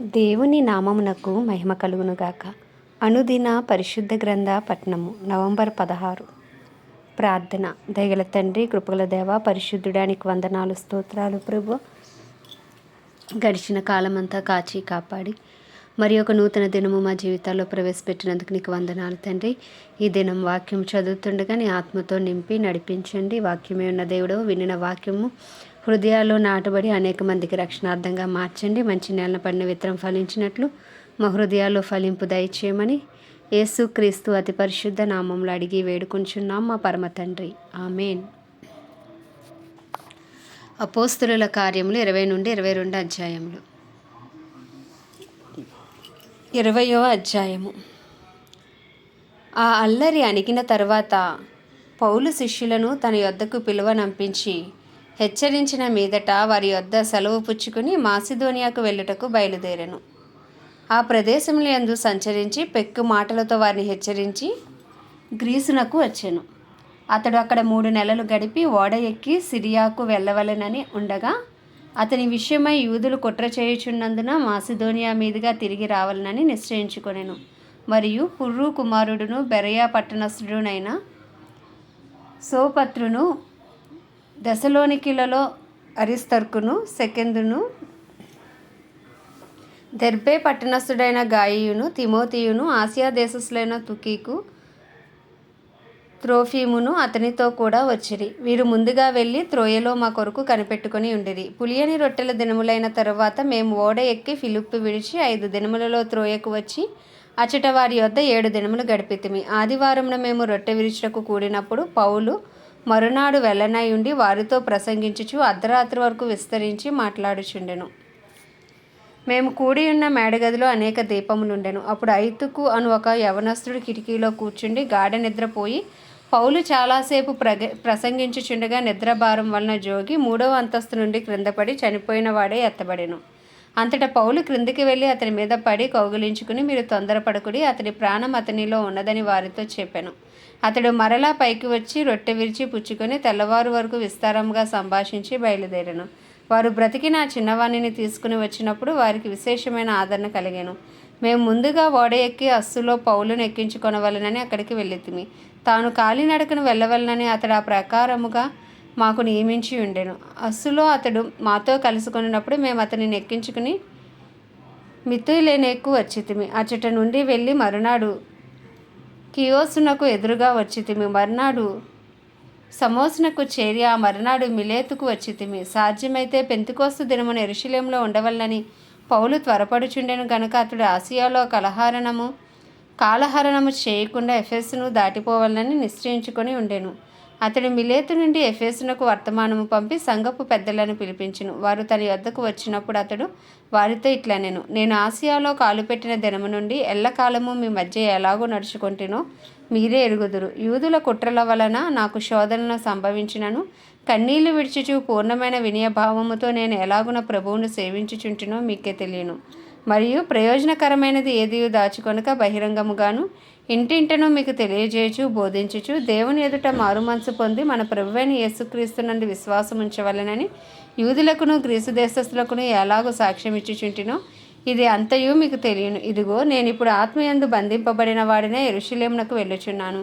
దేవుని నామమునకు మహిమ కలుగునుగాక. అనుదిన పరిశుద్ధ గ్రంథ పట్నము నవంబర్ పదహారు. ప్రార్థన. దయగల తండ్రి కృపగల దేవ పరిశుద్ధుడానికి వందనాలు స్తోత్రాలు ప్రభు. గడిచిన కాలమంతా కాచి కాపాడి మరి ఒక నూతన దినము మా జీవితాల్లో ప్రవేశపెట్టినందుకు నీకు వందనాలు తండ్రి. ఈ దినం వాక్యం చదువుతుండగా నీ ఆత్మతో నింపి నడిపించండి. వాక్యమే ఉన్న దేవుడు వినిన వాక్యము హృదయాల్లో నాటబడి అనేక మందికి రక్షణార్థంగా మార్చండి. మంచి నేలన పడిన విత్తనం ఫలించినట్లు మా హృదయాల్లో ఫలింపు దయచేయమని యేసు క్రీస్తు అతి పరిశుద్ధ నామంలో అడిగి వేడుకుంటున్నాం మా పరమ తండ్రి. ఆమెన్. అపోస్తుల కార్యములు ఇరవై నుండి ఇరవై రెండు అధ్యాయములు. ఇరవయో అధ్యాయము. ఆ అల్లరి అణిగిన తర్వాత పౌలు శిష్యులను తన యొద్దకు పిలువనంపించి హెచ్చరించిన మీదట వారి యొద్ద సెలవు పుచ్చుకుని మాసిధోనియాకు వెళ్ళుటకు బయలుదేరాను. ఆ ప్రదేశంలో యందు సంచరించి పెక్కు మాటలతో వారిని హెచ్చరించి గ్రీసునకు వచ్చాను. అతడు అక్కడ మూడు నెలలు గడిపి ఓడ ఎక్కి సిరియాకు వెళ్ళవలెనని ఉండగా అతని విషయమై యూదులు కుట్ర చేయుచున్నందున మాసిధోనియా మీదుగా తిరిగి రావాలనని నిశ్చయించుకొనెను. మరియు పుర్రు కుమారుడును బెరయా పట్టణస్థుడునైన సోపత్రును దశలోనికిలలో అరిస్తర్కును సెకందును దెర్బే పట్టణస్థుడైన గాయియును తిమోతియును ఆసియా దేశస్థులైన తుకీకు త్రోఫీమును అతనితో కూడా వచ్చిరి. వీరు ముందుగా వెళ్ళి త్రోయలో మా కొరకు కనిపెట్టుకొని ఉండిరి. పులియని రొట్టెల దినములైన తరువాత మేము ఓడ ఎక్కి ఫిలిప్పు విడిచి ఐదు దినములలో త్రోయకు వచ్చి అచట వారి యొద్ద ఏడు దినములు గడిపితిమి. ఆదివారంన మేము రొట్టె విరుచుటకు కూడినప్పుడు పౌలు మరునాడు వెళ్ళనయుండి వారితో ప్రసంగించుచు అర్ధరాత్రి వరకు విస్తరించి మాట్లాడుచుండెను. మేము కూడి ఉన్న మేడగదిలో అనేక దీపములుండెను. అప్పుడు ఐతుకు అను ఒక యవనస్తుడు కిటికీలో కూర్చుండి గాఢ నిద్రపోయి పౌలు చాలాసేపు ప్రగ ప్రసంగించుచుండగా నిద్రభారం వలన జోగి మూడవ అంతస్తు నుండి క్రిందపడి చనిపోయిన వాడే ఎత్తబడెను. అంతటా పౌలు క్రిందికి వెళ్ళి అతని మీద పడి కౌగిలించుకుని మీరు తొందరపడకుడి అతని ప్రాణం అతనిలో ఉన్నదని వారితో చెప్పాను. అతడు మరలా పైకి వచ్చి రొట్టె విరిచి పుచ్చుకొని తెల్లవారు వరకు విస్తారంగా సంభాషించి బయలుదేరాను. వారు బ్రతికి నా చిన్నవాణిని తీసుకుని వచ్చినప్పుడు వారికి విశేషమైన ఆదరణ కలిగాను. మేము ముందుగా ఓడ ఎక్కి అస్సులో పౌలును ఎక్కించుకొనవలనని అక్కడికి వెళ్ళితిమి. తాను కాలినడకను వెళ్ళవలనని అతడు ఆ ప్రకారముగా మాకు నియమించి ఉండెను. అస్సులో అతడు మాతో కలుసుకున్నప్పుడు మేము అతనిని ఎక్కించుకుని మితులేనేకు వచ్చితిమి. అచ్చట నుండి వెళ్ళి మరునాడు కియోసునకు ఎదురుగా వచ్చితిమి మర్నాడు సమోసునకు చేరి ఆ మర్నాడు మిలేతుకు వచ్చితిమి. సాధ్యమైతే పెంతికోస్తు దినమున ఎరుశలేంలో ఉండవలనని పౌలు త్వరపడుచుండెను గనుక అతడు ఆసియాలో కలహారణము కాలహరణము చేయకుండా ఎఫెస్ను దాటిపోవాలని నిశ్చయించుకొని ఉండెను. అతడు మిలేతు నుండి ఎఫేసునకు వర్తమానము పంపి సంగపు పెద్దలను పిలిపించును. వారు తన యొద్దకు వచ్చినప్పుడు అతడు వారితో ఇట్లా నేను నేను ఆసియాలో కాలు పెట్టిన దినము నుండి ఎల్లకాలము మీ మధ్య ఎలాగో నడుచుకుంటేనో మీరే ఎరుగుదురు. యూదుల కుట్రల వలన నాకు శోధనలు సంభవించినను. కన్నీళ్ళు విడిచుచు పూర్ణమైన వినయభావముతో నేను ఎలాగున ప్రభువును సేవించుచుంటునో మీకే తెలియను. మరియు ప్రయోజనకరమైనది ఏది దాచుకొనక బహిరంగముగాను ఇంటింటను మీకు తెలియజేయచు బోధించుచు. దేవుని ఎదుట మారుమనసు పొంది మన ప్రభువైన యేసుక్రీస్తు నుండి విశ్వాసం ఉంచవలనని యూదులకును గ్రీసు దేశస్థులకును ఎలాగో సాక్ష్యం ఇచ్చుచుంటినో ఇది అంతయు మీకు తెలియను. ఇదిగో నేను ఇప్పుడు ఆత్మయందు బంధింపబడిన వాడినే ఎరుషులేమునకు వెళ్ళుచున్నాను.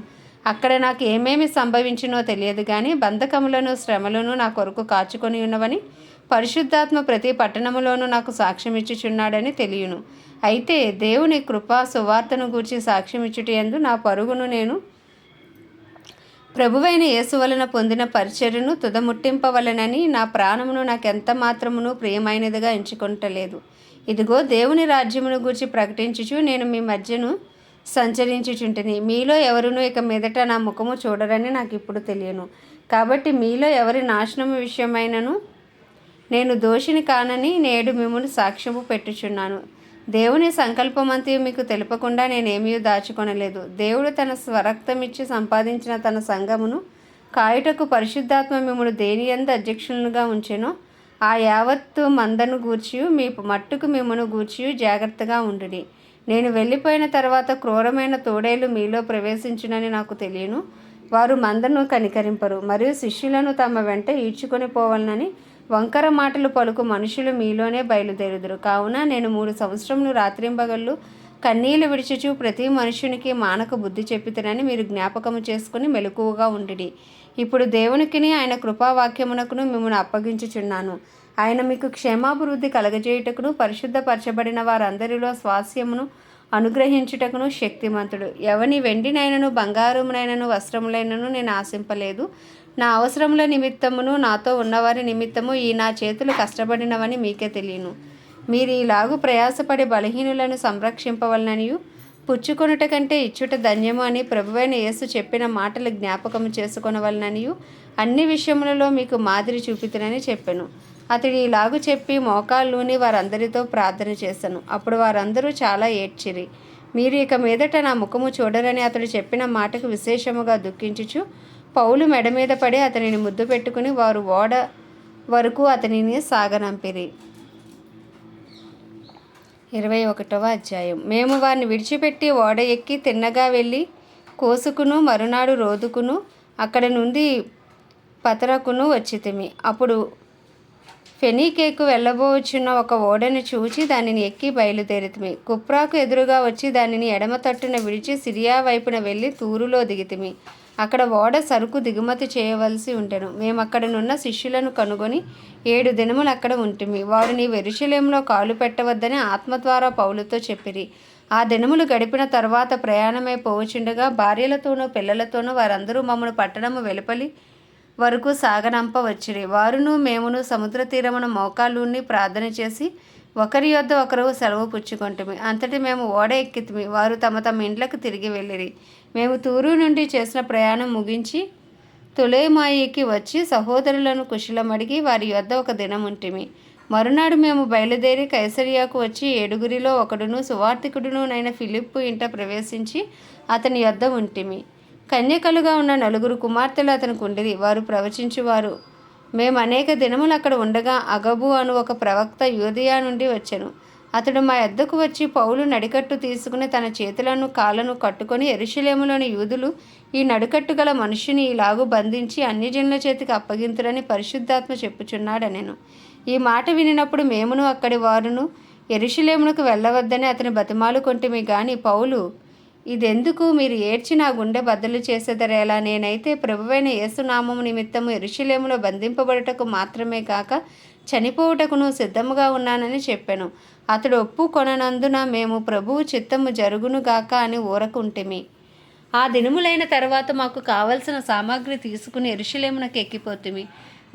అక్కడ నాకు ఏమేమి సంభవించినో తెలియదు కానీ బంధకములను శ్రమలను నా కొరకు కాచుకొని ఉన్నవని పరిశుద్ధాత్మ ప్రతి పట్టణములోనూ నాకు సాక్ష్యం ఇచ్చుచున్నాడని తెలియను. అయితే దేవుని కృపా సువార్తను గూర్చి సాక్ష్యం అందు నా పరుగును నేను ప్రభువైన యేసు వలన పొందిన పరిచర్యను తుదముట్టింపవలనని నా ప్రాణమును నాకెంత మాత్రమును ప్రియమైనదిగా ఎంచుకుంటలేదు. ఇదిగో దేవుని రాజ్యమును గూర్చి ప్రకటించుచు నేను మీ మధ్యను సంచరించుచుంటిని. మీలో ఎవరునూ ఇక మీదట నా ముఖము చూడరని నాకు ఇప్పుడు తెలియను. కాబట్టి మీలో ఎవరి నాశనము విషయమైనను నేను దోషిని కానని నేడు మిమ్మల్ని సాక్ష్యము పెట్టుచున్నాను. దేవుని సంకల్పమంతయు మీకు తెలుపకుండా నేనేమీ దాచుకొనలేదు. దేవుడు తన స్వరక్తమిచ్చి సంపాదించిన తన సంఘమును కాయుటకు పరిశుద్ధాత్మ మిమ్మల్ని దేని ఎందు అధ్యక్షులుగా ఉంచెనో ఆ యావత్తు మందను గూర్చి మీ మట్టుకు మిమ్మను గూర్చి జాగ్రత్తగా ఉండుడి. నేను వెళ్ళిపోయిన తర్వాత క్రూరమైన తోడేలు మీలో ప్రవేశించునని నాకు తెలియను. వారు మందను కనికరింపరు మరియు శిష్యులను తమ వెంట ఈడ్చుకొని పోవాలని వంకర మాటలు పలుకు మనుషులు మీలోనే బయలుదేరుదురు. కావున నేను మూడు సంవత్సరములు రాత్రింబగళ్ళు కన్నీళ్ళు విడిచుచు ప్రతి మనుషునికి మానక బుద్ధి చెప్పితేనని మీరు జ్ఞాపకము చేసుకుని మెలకువగా ఉండిడి ఇప్పుడు దేవునికిని ఆయన కృపావాక్యమునకును మిమ్మల్ని అప్పగించుచున్నాను. ఆయన మీకు క్షేమాభివృద్ధి కలగజేయుటకును పరిశుద్ధపరచబడిన వారందరిలో స్వాస్యమును అనుగ్రహించుటకును శక్తిమంతుడు. ఎవని వెండినైనను బంగారమునైనను వస్త్రములైనను నేను ఆశింపలేదు. నా అవసరముల నిమిత్తమును నాతో ఉన్నవారి నిమిత్తము ఈ నా చేతులు కష్టపడినవని మీకే తెలియను. మీరు ఇలాగు ప్రయాసపడి బలహీనులను సంరక్షింపవలననియు పుచ్చుకొనుట కంటే ఇచ్చుట ధన్యము అని ప్రభువైన యేసు చెప్పిన మాటలు జ్ఞాపకం చేసుకొనవలననియు అన్ని విషయములలో మీకు మాదిరి చూపితునని చెప్పాను. అతడు ఇలాగు చెప్పి మోకాళ్ళూని వారందరితో ప్రార్థన చేశాను అప్పుడు వారందరూ చాలా ఏడ్చిరి. మీరు ఇక మీదట నా ముఖము చూడరని అతడు చెప్పిన మాటకు విశేషముగా దుఃఖించుచు పౌలు మెడ మీద పడి అతనిని ముద్దు పెట్టుకుని వారు ఓడ వరకు అతనిని సాగనంపిరి. ఇరవై ఒకటవ అధ్యాయం. మేము వారిని విడిచిపెట్టి ఓడ ఎక్కి తిన్నగా వెళ్ళి కోసుకును మరునాడు రోదుకును అక్కడ నుండి పతరకును వచ్చితిమి. అప్పుడు ఫెనీకేకు వెళ్ళబోచున్న ఒక ఓడను చూచి దానిని ఎక్కి బయలుదేరితిమి. కుప్రాకు ఎదురుగా వచ్చి దానిని ఎడమ తట్టున విడిచి సిరియా వైపున వెళ్ళి తూరులో దిగితిమి. అక్కడ ఓడ సరుకు దిగుమతి చేయవలసి ఉండెను మేము అక్కడనున్న శిష్యులను కనుగొని ఏడు దినములు అక్కడ ఉంటిమి. వారు నీ వెరుశలేంలో కాలు పెట్టవద్దని ఆత్మ ద్వారా చెప్పిరి. ఆ దినములు గడిపిన తర్వాత ప్రయాణమై పోవచుండగా భార్యలతోనూ పిల్లలతోనూ వారందరూ మమ్మను పట్టణము వెలుపలి వరకు సాగనంపవచ్చిరి వారును మేమును సముద్ర తీరమున మోకాళ్ళుని ప్రార్థన చేసి ఒకరి యొద్ద ఒకరు సెలవు పుచ్చుకొంటిమి. అంతటి మేము ఓడ ఎక్కితిమి. వారు తమ తమ ఇండ్లకు తిరిగి వెళ్ళిరి. మేము తూరు నుండి చేసిన ప్రయాణం ముగించి తులేమాయికి వచ్చి సహోదరులను కుశలమడిగి వారి యొద్ద ఒక దినం ఉంటిమి. మరునాడు మేము బయలుదేరి కైసరియాకు వచ్చి ఏడుగురిలో ఒకడును సువార్థికుడునునైన ఫిలిప్పు ఇంట ప్రవేశించి అతని యొద్ద ఉంటిమి. కన్యకలుగా ఉన్న నలుగురు కుమార్తెలు అతనికి ఉండిరి. వారు ప్రవచించువారు. మేము అనేక దినములు అక్కడ ఉండగా అగబు అను ఒక ప్రవక్త యూదియా నుండి వచ్చెను. అతడు మా ఎద్దకు వచ్చి పౌలు నడికట్టు తీసుకుని తన చేతులను కాళ్ళను కట్టుకొని ఎరుషలేములోని యూదులు ఈ నడికట్టు గల మనుషుని ఇలాగు బంధించి అన్యజనుల చేతికి అప్పగింతురని పరిశుద్ధాత్మ చెప్పుచున్నాడనెను. ఈ మాట వినినప్పుడు మేమును అక్కడి వారును ఎరుషలేమునకు వెళ్ళవద్దని అతని బతిమాలు కొంటిమి గాని పౌలు ఇదెందుకు మీరు ఏడ్చి నా గుండె బద్దలు చేసేదరేలా? నేనైతే ప్రభువైన యేసునామము నిమిత్తము ఎరుషలేములో బంధింపబడుటకు మాత్రమే కాక చనిపోవుటకును సిద్ధముగా ఉన్నానని చెప్పాను. అతడు ఒప్పు కొననందున మేము ప్రభువు చిత్తము జరుగునుగాక అని ఊరకుంటిమి. ఆ దినములైన తర్వాత మాకు కావలసిన సామాగ్రి తీసుకుని ఎరుషలేమునకు ఎక్కిపోతుమి.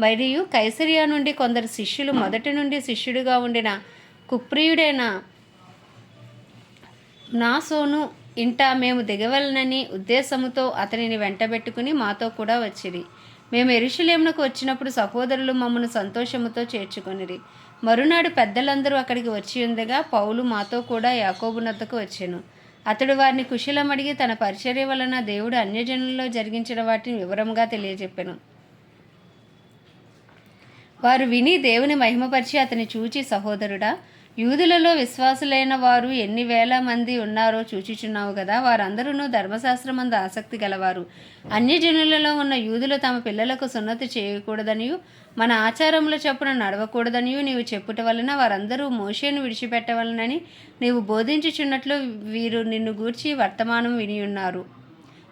మరియు కైసరియా నుండి కొందరు శిష్యులు మొదటి నుండి శిష్యుడిగా ఉండిన కుప్రియుడైన నాసోను ఇంట మేము దిగవలనని ఉద్దేశముతో అతనిని వెంటబెట్టుకుని మాతో కూడా వచ్చిరి. మేము ఎరుషులేమునకు వచ్చినప్పుడు సహోదరులు మమ్మను సంతోషముతో చేర్చుకొనిరి. మరునాడు పెద్దలందరూ అక్కడికి వచ్చి ఉండగా పౌలు మాతో కూడా యాకోబునద్దకు వచ్చాను. అతడు వారిని కుశలమడిగి తన పరిచర్య వలన దేవుడు అన్యజనుల్లో జరిగించిన వాటిని వివరంగా తెలియజెప్పాను. వారు విని దేవుని మహిమపరిచి అతని చూచి సహోదరుడా యూదులలో విశ్వాసులైన వారు ఎన్ని వేల మంది ఉన్నారో చూచిచున్నావు కదా. వారందరూ ధర్మశాస్త్రమందు ఆసక్తి గలవారు. అన్యజనులలో ఉన్న యూదులు తమ పిల్లలకు సున్నతి చేయకూడదనియు మన ఆచారముల చొప్పున నడవకూడదనియు నీవు చెప్పుట వలన వారందరూ మోషేను విడిచిపెట్టవలనని నీవు బోధించుచున్నట్లు వీరు నిన్ను గూర్చి వర్తమానం వినియున్నారు.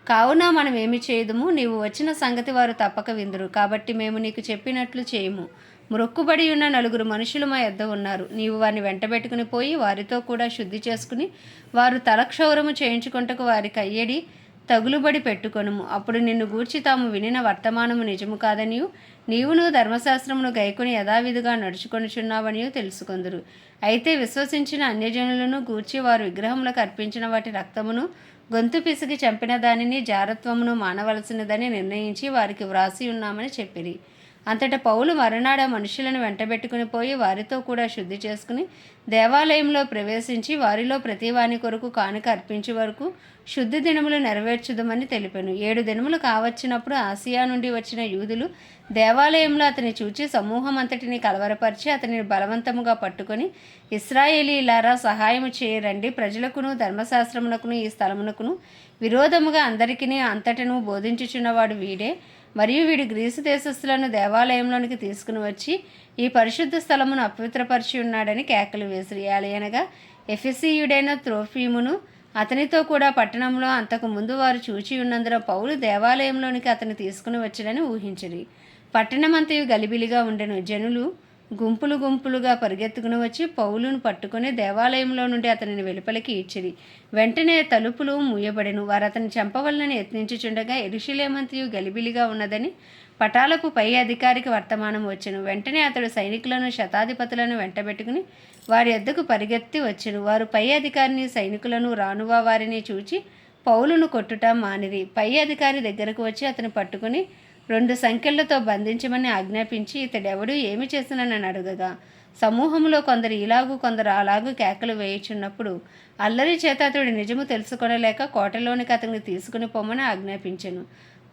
కావున మనం ఏమి చేయదుము నీవు వచ్చిన సంగతి వారు తప్పక విందురు. కాబట్టి మేము నీకు చెప్పినట్లు చేయము. మొక్కుబడి ఉన్న నలుగురు మనుషులు మా యొద్ద ఉన్నారు. నీవు వారిని వెంటబెట్టుకుని పోయి వారితో కూడా శుద్ధి చేసుకుని వారు తలక్షౌరము చేయించుకుంటకు వారికి కయ్యడి తగులుబడి పెట్టుకొనుము. అప్పుడు నిన్ను గూర్చి తాము వినిన వర్తమానము నిజము కాదనియు. నీవును ధర్మశాస్త్రమును గైకొని యథావిధిగా నడుచుకొనుచున్నావనియు తెలుసుకొందురు. అయితే విశ్వసించిన అన్యజనులను గూర్చి వారు విగ్రహములకు అర్పించిన వాటి రక్తమును గొంతు పిసికి చంపిన దానిని జారత్వమును మానవలసినదని నిర్ణయించి వారికి వ్రాసి ఉన్నామని చెప్పిరి. అంతటా పౌలు మరునాడ మనుషులను వెంటబెట్టుకుని పోయి వారితో కూడా శుద్ధి చేసుకుని దేవాలయంలో ప్రవేశించి వారిలో ప్రతి వాని కొరకు కానుక అర్పించే వరకు శుద్ధి దినములు నెరవేర్చుదమని తెలిపాను. ఏడు దినములు కావచ్చినప్పుడు ఆసియా నుండి వచ్చిన యూదులు దేవాలయంలో అతని చూచి సమూహం అంతటిని కలవరపరిచి అతనిని బలవంతముగా పట్టుకొని ఇస్రాయేలీలారా సహాయము చేయరండి ప్రజలకును ధర్మశాస్త్రమునకును ఈ స్థలమునకును విరోధముగా అందరికీ అంతటను బోధించుచున్నవాడు వీడే. మరియు వీడు గ్రీసు దేశస్థులను దేవాలయంలోనికి తీసుకుని వచ్చి ఈ పరిశుద్ధ స్థలమును అపవిత్రపరిచి ఉన్నాడని కేకలు వేసిరి. అనగా ఎఫెసీయుడైన త్రోఫీమును అతనితో కూడా పట్టణంలో అంతకు ముందు వారు చూచి ఉన్నందున పౌలు దేవాలయంలోనికి అతను తీసుకుని వచ్చినని ఊహించిరి. పట్టణమంతయు గలిబిలిగా ఉండెను. జనులు గుంపులు గుంపులుగా పరిగెత్తుకుని వచ్చి పౌలును పట్టుకుని దేవాలయంలో నుండి అతనిని వెలుపలికి ఇచ్చిరి వెంటనే తలుపులు మూయబడెను. వారు అతని చంపవలనని యత్నించుచుండగా ఎరుషులేమంతియు గలిబిలిగా ఉన్నదని పటాలకు పై అధికారికి వర్తమానం వచ్చెను. వెంటనే అతడు సైనికులను శతాధిపతులను వెంటబెట్టుకుని వారి ఎద్దకు పరిగెత్తి వచ్చెను. వారు పై అధికారిని సైనికులను రానువా వారిని చూచి పౌలును కొట్టుట మానిరి. పై అధికారి దగ్గరకు వచ్చి అతను పట్టుకుని రెండు సంఖ్యలతో బంధించమని ఆజ్ఞాపించి ఇతడెవడు ఏమి చేసినని అడగగా. సమూహంలో కొందరు ఇలాగు కొందరు అలాగూ కేకలు వేయుచున్నప్పుడు అల్లరి చేత అతడు నిజము తెలుసుకొనలేక కోటలోనికి అతన్ని తీసుకుని పొమ్మని ఆజ్ఞాపించాను.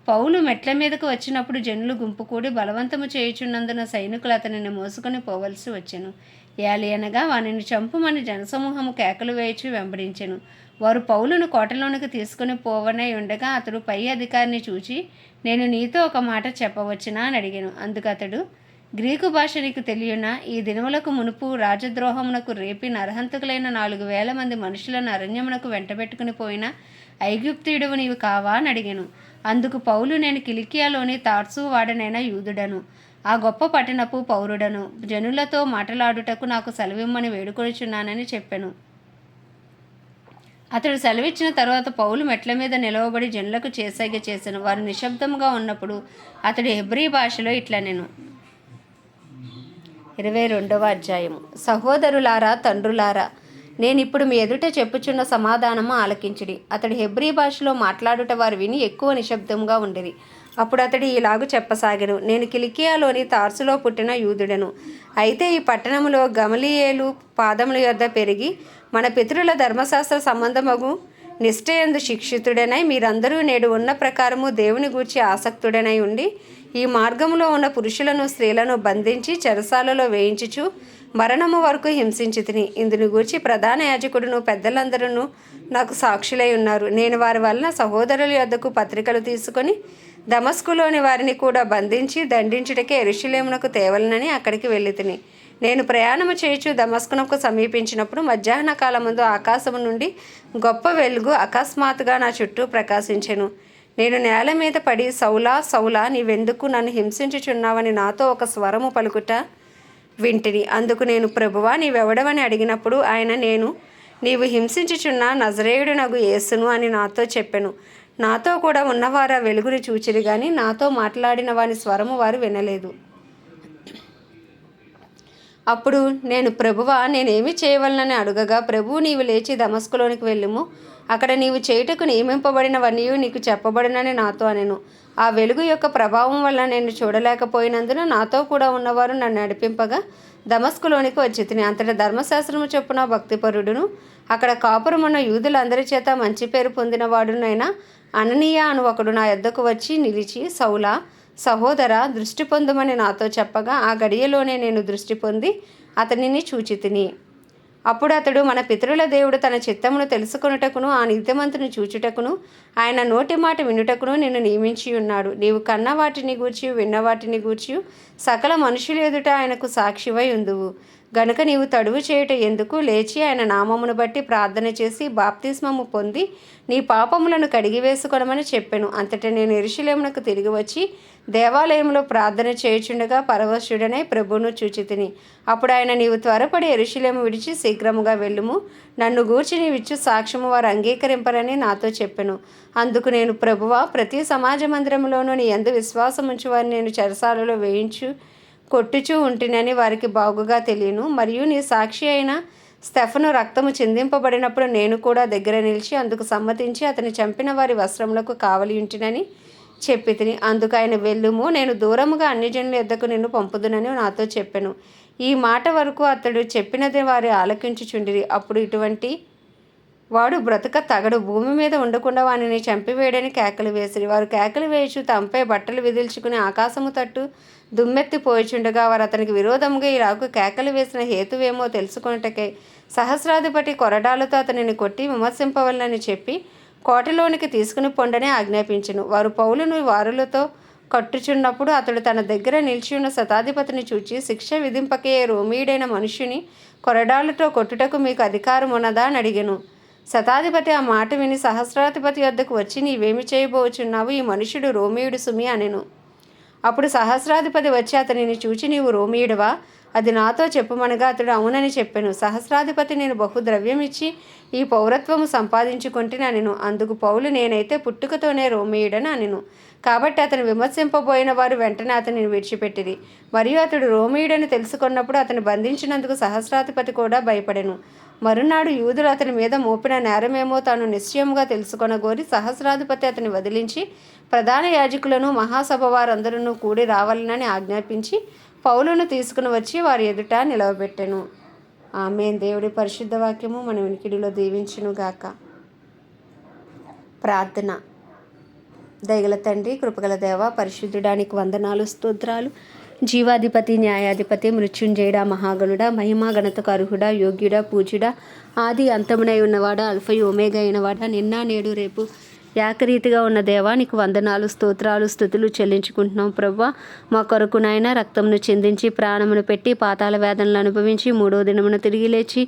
పౌలు మెట్ల మీదకు వచ్చినప్పుడు జనులు గుంపు కూడి బలవంతము చేయుచున్నందున సైనికులు అతనిని మోసుకొని పోవలసి వచ్చెను. యాలి అనగా వానిని చంపుమని జనసమూహము కేకలు వేయచు వెంబడించెను. వారు పౌలును కోటలోనికి తీసుకుని పోవనే ఉండగా అతడు పై అధికారిని చూచి నేను నీతో ఒక మాట చెప్పవచ్చునా? అని అడిగాను. అందుకు అతడు గ్రీకు భాష నీకు తెలియనా? ఈ దినములకు మునుపు రాజద్రోహమునకు రేపి నరహంతకులైన నాలుగు వేల మంది మనుషులను అరణ్యమునకు వెంటబెట్టుకుని పోయిన ఐగుప్తియుడువు నీవు కావా? అని అడిగాను. అందుకు పౌలు నేను కిలికియాలోని తార్సు వాడనైన యూదుడను. ఆ గొప్ప పట్టణపు పౌరుడను. జనులతో మాట్లాడుటకు నాకు సెలవిమ్మని వేడుకొనిచున్నానని చెప్పాను. అతడు సెలవిచ్చిన తర్వాత పౌలు మెట్ల మీద నిలవబడి జనులకు చేసాగ చేశాను వారు నిశ్శబ్దంగా ఉన్నప్పుడు అతడు హెబ్రీ భాషలో ఇట్లా నేను ఇరవై రెండవ అధ్యాయం సహోదరులారా తండ్రులారా నేను ఇప్పుడు మీ ఎదుట చెప్పుచున్న సమాధానము ఆలకించుడి. అతడు హెబ్రీ భాషలో మాట్లాడుట వారు విని ఎక్కువ నిశ్శబ్దంగా ఉండిరి. అప్పుడు అతడు ఇలాగు చెప్పసాగను. నేను కిలికియాలోని తార్సులో పుట్టిన యూదుడను. అయితే ఈ పట్టణంలో గమలియేలు పాదముల యొద్ద పెరిగి మన పితరుల ధర్మశాస్త్ర సంబంధమగు నిష్ఠయందు శిక్షితుడనై మీరందరూ నేడు ఉన్న ప్రకారము దేవుని గూర్చి ఆసక్తుడనై ఉండి ఈ మార్గంలో ఉన్న పురుషులను స్త్రీలను బంధించి చెరసాలలో వేయించుచు మరణము వరకు హింసించి తిని ఇందుని గూర్చి ప్రధాన యాజకుడును పెద్దలందరూ నాకు సాక్షులై ఉన్నారు. నేను వారి వలన సహోదరుల యొద్దకు పత్రికలు తీసుకొని దమస్కులోని వారిని కూడా బంధించి దండించుటకే ఎరుషులేమునకు తేవలనని అక్కడికి వెళ్ళి తిని నేను ప్రయాణము చేయుచు దమస్కునకు సమీపించినప్పుడు మధ్యాహ్న కాలముందు ఆకాశము నుండి గొప్ప వెలుగు అకస్మాత్తుగా నా చుట్టూ ప్రకాశించెను. నేను నేల మీద పడి సౌలా సౌలా నీవెందుకు నన్ను హింసించుచున్నావని నాతో ఒక స్వరము పలుకుట వింటిని. అందుకు నేను ప్రభువా నీవెవడవని అడిగినప్పుడు ఆయన నేను నీవు హింసించుచున్న నజరేయుడు నగు యేసును అని నాతో చెప్పెను. నాతో కూడా ఉన్నవారు ఆ వెలుగుని చూచిరు కానీ నాతో మాట్లాడిన వాని స్వరము వారు వినలేదు. అప్పుడు నేను ప్రభువా నేనేమి చేయవలనని అడుగగా ప్రభువు నీవు లేచి దమస్కులోనికి వెళ్ళుము. అక్కడ నీవు చేయుటకు నియమింపబడినవన్నీ నీకు చెప్పబడినని నాతో అనెను. ఆ వెలుగు యొక్క ప్రభావం వల్ల నేను చూడలేకపోయినందున నాతో కూడా ఉన్నవారు నన్ను నడిపింపగా దమస్కులోనికి వచ్చి తిని అంతటి ధర్మశాస్త్రము చొప్పున భక్తిపరుడును. అక్కడ కాపురమున్న యూదులందరి చేత మంచి పేరు పొందినవాడునైనా అననీయ అను ఒకడు నా యొద్దకు వచ్చి నిలిచి సౌలా సహోదర దృష్టి పొందమని నాతో చెప్పగా ఆ గడియలోనే నేను దృష్టి పొంది అతనిని చూచితిని. అప్పుడు అతడు మన పితరుల దేవుడు తన చిత్తమును తెలుసుకొనుటకును ఆ నీతిమంతుని చూచుటకును ఆయన నోటి మాట వినుటకును నిన్ను నియమించి ఉన్నాడు. నీవు కన్న వాటిని గూర్చి విన్న వాటిని గూర్చి సకల మనుషులు ఎదుట ఆయనకు సాక్షివై ఉందువు. గనుక నీవు తడువు చేయుట ఎందుకు? లేచి ఆయన నామమును బట్టి ప్రార్థన చేసి బాప్తిస్మము పొంది నీ పాపములను కడిగివేసుకొనమని చెప్పాను. అంతటా నేను ఎరుషులేమునకు తిరిగి వచ్చి దేవాలయంలో ప్రార్థన చేయుచుండగా పరవశుడనే ప్రభువును చూచితిని. అప్పుడు ఆయన నీవు త్వరపడి ఎరుషులేము విడిచి శీఘ్రముగా వెళ్ళుము. నన్ను గూర్చి నీవిచ్చు సాక్ష్యము వారు అంగీకరింపరని నాతో చెప్పాను. అందుకు నేను ప్రభువా ప్రతి సమాజ మందిరంలోనూ నీ ఎందు విశ్వాసముంచి వారిని నేను చెరసాలలో వేయించు. కొట్టుచూ ఉంటినని వారికి బాగుగా తెలియను. మరియు నీ సాక్షి అయిన స్టెఫను రక్తము చిందింపబడినప్పుడు నేను కూడా దగ్గర నిలిచి అందుకు సమ్మతించి అతని చంపిన వారి వస్త్రములకు కావలి ఉంటినని చెప్పి తిని అందుకు ఆయన వెళ్ళుము. నేను దూరముగా అన్ని జనుల ఎద్దకు నిన్ను పంపుదునని నాతో చెప్పాను. ఈ మాట వరకు అతడు చెప్పినది వారి ఆలకించుచుండిరి. అప్పుడు ఇటువంటి వాడు బ్రతక తగడు భూమి మీద ఉండకుండా వానిని చంపివేయడని కేకలు వేసిరి. వారు కేకలు వేయచు తమపై బట్టలు విదిల్చుకుని ఆకాశము తట్టు దుమ్మెత్తి పోయిచుండగా వారు అతనికి విరోధముగా రాకు కేకలు వేసిన హేతువేమో తెలుసుకున్నటకై సహస్రాధిపతి కొరడాలతో అతనిని కొట్టి విమర్శింపవలనని చెప్పి కోటలోనికి తీసుకుని పొండని ఆజ్ఞాపించను. వారు పౌలును వారులతో కట్టుచున్నప్పుడు అతడు తన దగ్గర నిలిచి ఉన్న శతాధిపతిని చూచి శిక్ష విధింపకే రోమీయుడైన మనుష్యుని కొరడాలతో కొట్టుటకు మీకు అధికారం ఉన్నదా అని అడిగాను. శతాధిపతి ఆ మాట విని సహస్రాధిపతి వద్దకు వచ్చి నీవేమి చేయబోచున్నావు? ఈ మనుషుడు రోమియుడు సుమి అనెను. అప్పుడు సహస్రాధిపతి వచ్చి అతనిని చూచి నీవు రోమీయుడవా? అది నాతో చెప్పుమనగా అతడు అవునని చెప్పాను. సహస్రాధిపతి నేను బహు ద్రవ్యం ఇచ్చి ఈ పౌరత్వము సంపాదించుకుంటే అందుకు పౌలు నేనైతే పుట్టుకతోనే రోమీయుడని అనెను. కాబట్టి అతను విమర్శింపబోయిన వారు వెంటనే అతనిని విడిచిపెట్టిరి. మరియు అతడు రోమియుడని తెలుసుకున్నప్పుడు అతను బంధించినందుకు సహస్రాధిపతి కూడా భయపడెను. మరునాడు యూదులు అతని మీద మోపిన నేరమేమో తాను నిశ్చయముగా తెలుసుకొనగోరి సహస్రాధిపతి అతని వదిలించి ప్రధాన యాజకులను మహాసభ వారందరూ కూడి రావాలనని ఆజ్ఞాపించి పౌలను తీసుకుని వచ్చి వారి ఎదుట నిలవబెట్టెను. ఆమె దేవుడి పరిశుద్ధ వాక్యము మన వినికిడిలో దీవించును గాక. ప్రార్థన. దయగల తండ్రి కృపగల దేవ పరిశుద్ధుడానికి వందనాలు స్తోత్రాలు. జీవాధిపతి న్యాయాధిపతి మృత్యుంజయుడ మహాగణుడ మహిమా గణతకు అర్హుడ యోగ్యుడ పూజ్యుడ ఆది అంతమునై ఉన్నవాడ అల్ఫై ఒమేగ అయినవాడ నిన్న నేడు రేపు ఏకరీతిగా ఉన్న దేవా నీకు వందనాలు స్తోత్రాలు స్థుతులు చెల్లించుకుంటున్నాం ప్రవ్వా. మా కొరకు నాయన రక్తంను చెందించి ప్రాణమును పెట్టి పాతాల వేదనలు అనుభవించి మూడో దినమును తిరిగి లేచి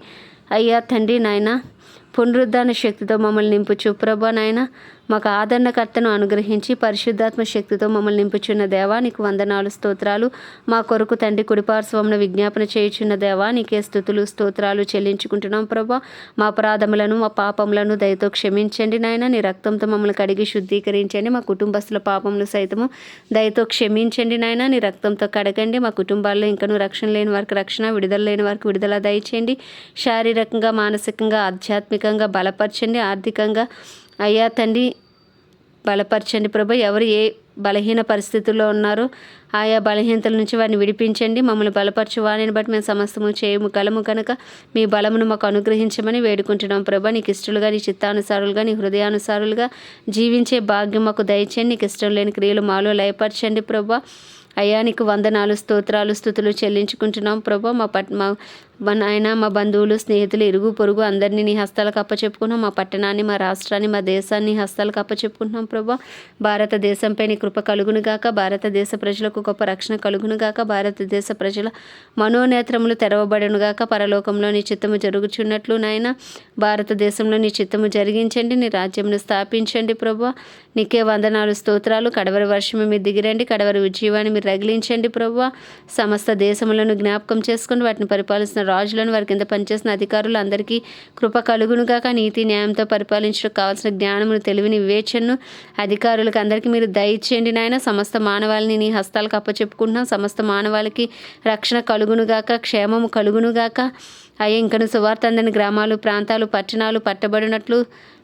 అయ్యా తండ్రి నాయన పునరుద్ధాన శక్తితో మమ్మల్ని నింపుచు ప్రభా నాయన. మాకు ఆదరణకర్తను అనుగ్రహించి పరిశుద్ధాత్మ శక్తితో మమ్మల్ని నింపుచున్న దేవా నీకు వందనాలు స్తోత్రాలు. మా కొరకు తండ్రి కుడిపార్శ్వమున విజ్ఞాపన చేయుచున్న దేవా నీకే స్థుతులు స్తోత్రాలు చెల్లించుకుంటున్నాం ప్రభా. మా అపరాధములను మా పాపములను దయతో క్షమించండి నాయన. నీ రక్తంతో మమ్మల్ని కడిగి శుద్ధీకరించండి. మా కుటుంబస్తుల పాపములు సైతము దయతో క్షమించండి నాయన. నీ రక్తంతో కడగండి. మా కుటుంబాల్లో ఇంకను రక్షణ లేని వారికి రక్షణ విడుదల లేని వారికి విడుదల దయచేయండి. శారీరకంగా మానసికంగా ఆధ్యాత్మికంగా బలపరచండి. ఆర్థికంగా అయ్యా తండ్రి బలపరచండి ప్రభు. ఎవరు ఏ బలహీన పరిస్థితుల్లో ఉన్నారో ఆయా బలహీనతల నుంచి వారిని విడిపించండి. మమ్మల్ని బలపరచు వారిని బట్టి మేము సమస్తము చేయము కలము కనుక మీ బలమును మాకు అనుగ్రహించమని వేడుకుంటున్నాం ప్రభా. నీకు ఇష్టలుగా నీ చిత్తానుసారులుగా నీ హృదయానుసారులుగా జీవించే భాగ్యం మాకు దయచేయండి. నీకు ఇష్టం లేని క్రియలు మాలో లయపరచండి ప్రభా. అయ్యా నీకు వందనాలు స్తోత్రాలు స్థుతులు చెల్లించుకుంటున్నాం ప్రభా. మా పట్ మా మా నాయన మా బంధువులు స్నేహితులు ఇరుగు పొరుగు అందరినీ నీ హస్తాలకు అప్పచెప్పుకున్నాం. మా పట్టణాన్ని మా రాష్ట్రాన్ని మా దేశాన్ని హస్తాలకు అప్పచెప్పుకుంటున్నాం ప్రభా. భారతదేశంపై నీ కృప కలుగునుగాక భారతదేశ ప్రజలకు గొప్ప రక్షణ కలుగునుగాక భారతదేశ ప్రజల మనోనేత్రములు తెరవబడునుగాక పరలోకంలో నీ చిత్తము జరుగుచున్నట్లు నాయన భారతదేశంలో నీ చిత్తము జరిగించండి. నీ రాజ్యమును స్థాపించండి ప్రభా. నీకే వందనాలు స్తోత్రాలు. కడవరి వర్షము మీరు దిగిరండి. కడవరి ఉజ్జీవాన్ని మీరు రగిలించండి ప్రభా. సమస్త దేశములను జ్ఞాపకం చేసుకుని వాటిని పరిపాలిస్తున్న రాజులను వారి కింద పనిచేసిన అధికారులు అందరికీ కృప కలుగునుగాక నీతి న్యాయంతో పరిపాలించడానికి కావాల్సిన జ్ఞానమును తెలివిని వివేచనను అధికారులకు అందరికీ మీరు దయచేయండి నాయన. సమస్త మానవాళిని నీ హస్తాలకు అప్పచెప్పుకుంటున్నాం. సమస్త మానవాళికి రక్షణ కలుగునుగాక క్షేమము కలుగునుగాక అయ్యా ఇంకను సువార్త అందని గ్రామాలు ప్రాంతాలు పట్టణాలు పట్టబడినట్లు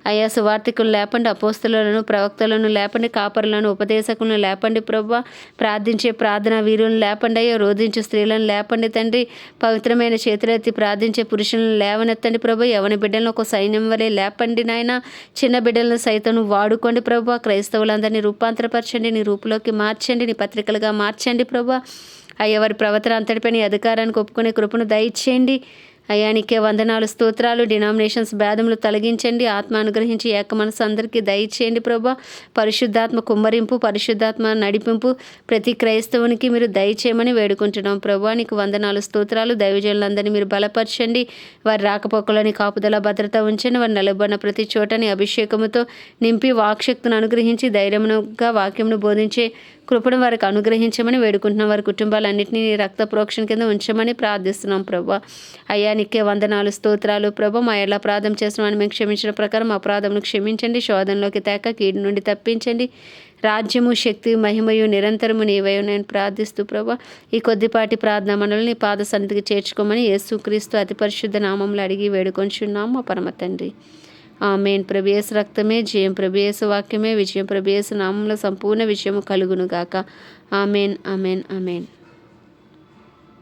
అయ్యా సువార్థికులు లేపండి అపోస్తులను ప్రవక్తలను లేపండి కాపరులను ఉపదేశకులను లేపండి ప్రభు ప్రార్థించే ప్రార్థన వీరులను లేపండి అయ్యా రోధించే స్త్రీలను లేపండి తండ్రి. పవిత్రమైన చేతులెత్తి ప్రార్థించే పురుషులను లేవనెత్తండి ప్రభు ఎవని బిడ్డలను ఒక సైన్యం వలె లేపండి నాయన. చిన్న బిడ్డలను సైతం వాడుకోండి ప్రభు క్రైస్తవులందరినీ రూపాంతరపరచండి నీ రూపులోకి మార్చండి నీ పత్రికలుగా మార్చండి ప్రభు అయ్యా వారి ప్రవర్తన అంతటిపై నీ అధికారానికి ఒప్పుకునే కృపను దయచేయండి. అయ్యా నీకే వందనాలు స్తోత్రాలు. డినామినేషన్స్ భేదములు తొలగించండి. ఆత్మ అనుగ్రహించి ఏక మనసు అందరికీ దయచేయండి ప్రభా. పరిశుద్ధాత్మ కుమ్మరింపు పరిశుద్ధాత్మ నడిపింపు ప్రతి క్రైస్తవునికి మీరు దయచేయమని వేడుకుంటున్నాం ప్రభా. నీకు వందనాలు స్తోత్రాలు. దైవజనులందరినీ మీరు బలపరచండి. వారి రాకపోకలని కాపుదల భద్రత ఉంచండి. వారి నిలబడిన ప్రతి చోటని అభిషేకముతో నింపి వాక్శక్తిని అనుగ్రహించి ధైర్యముగా వాక్యమును బోధించే కృపను వారికి అనుగ్రహించమని వేడుకుంటున్నాం. వారి కుటుంబాలన్నింటినీ రక్త ప్రోక్షణ కింద ఉంచమని ప్రార్థిస్తున్నాం ప్రభా. అయ్యా నీకే వందనాలు స్తోత్రాలు. ప్రభు మా ఎలా అపరాధం చేస్తున్నామని మేము క్షమించిన ప్రకారం అపరాధమును క్షమించండి. శోధనలోకి తేక కీడు నుండి తప్పించండి. రాజ్యము శక్తి మహిమయు నిరంతరము నీవై నేను ప్రార్థిస్తూ ప్రభా ఈ కొద్దిపాటి ప్రార్థన మనల్ని పాద సన్నిధికి చేర్చుకోమని యేసుక్రీస్తు అతి పరిశుద్ధ నామంలో అడిగి వేడుకొంచున్నాం మా పరమ తండ్రి. ఆమెన్. ప్రభేసు రక్తమే జయం ప్రభేసు వాక్యమే విజయం ప్రభేసు నామంలో సంపూర్ణ విజయము కలుగును గాక ఆమెన్ ఆమెన్ ఆమెన్.